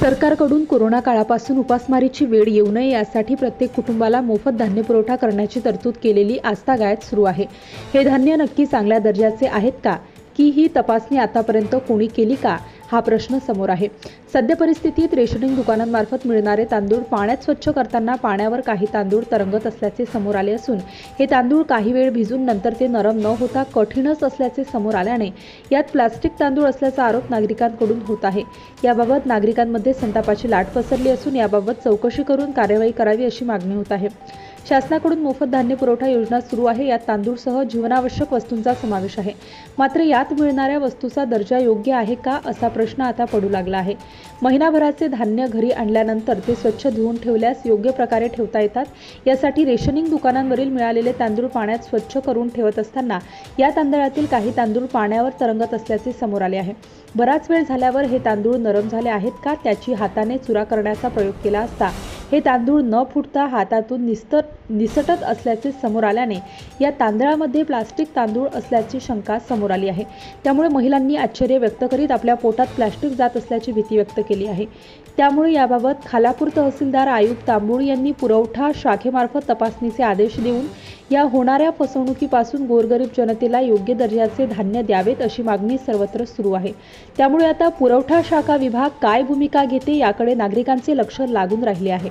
सरकारकडून कोरोना काळापासून उपासमारीची वेळ येऊ नये यासाठी प्रत्येक कुटुंबाला मोफत धान्य पुरवठा करण्याची तरतूद केलेली आस्थागायत सुरू आहे. हे धान्य नक्की चांगल्या दर्जाचे आहेत का? की ही तपासणी आतापर्यंत कोणी केली का? हा प्रश्न समोर आहे. सद्य परिस्थितीत रेशनिंग दुकानांमार्फत मिळणारे तांदूळ पाण्यात स्वच्छ करताना पाण्यावर काही तांदूळ तरंगत असल्याचे समोर आले असून हे तांदूळ काही वेळ भिजून नंतर ते नरम न होता कठीणच असल्याचे समोर आल्याने यात प्लास्टिक तांदूळ असल्याचा आरोप नागरिकांकडून होत आहे. याबाबत नागरिकांमध्ये संतापाची लाट पसरली असून याबाबत चौकशी करून कार्यवाही करावी अशी मागणी होत आहे. शासनाकडून मोफत धान्य पुरवठा योजना सुरू आहे. यात तांदूळसह जीवनावश्यक वस्तूंचा समावेश आहे. मात्र यात मिळणाऱ्या वस्तूचा दर्जा योग्य आहे का असा प्रश्न आता पडू लागला आहे. महिनाभराचे धान्य घरी आणल्यानंतर ते स्वच्छ धुवून ठेवल्यास योग्य प्रकारे ठेवता येतात. यासाठी रेशनिंग दुकानांवरील मिळालेले तांदूळ पाण्यात स्वच्छ करून ठेवत असताना या तांदळातील काही तांदूळ पाण्यावर तरंगत असल्याचे समोर आले आहे. बराच वेळ झाल्यावर हे तांदूळ नरम झाले आहेत का? त्याची हाताने चुरा करण्याचा प्रयोग केला असता हे तांदूळ न फुटता हातातून निस्तर निसटत असल्याचे समोर आल्याने या तांदळामध्ये प्लास्टिक तांदूळ असल्याची शंका समोर आली आहे. त्यामुळे महिलांनी आश्चर्य व्यक्त करीत आपल्या पोटात प्लास्टिक जात असल्याची भीती व्यक्त केली आहे. त्यामुळे याबाबत खालापूर तहसीलदार आयुक्त तांबुळ यांनी पुरवठा शाखेमार्फत तपासणीचे आदेश देऊन या होणाऱ्या फसवणुकीपासून गोरगरीब जनतेला योग्य दर्जाचे धान्य द्यावेत अशी मागणी सर्वत्र सुरू आहे. त्यामुळे आता पुरवठा शाखा विभाग काय भूमिका घेते याकडे नागरिकांचे लक्ष लागून राहिले आहे.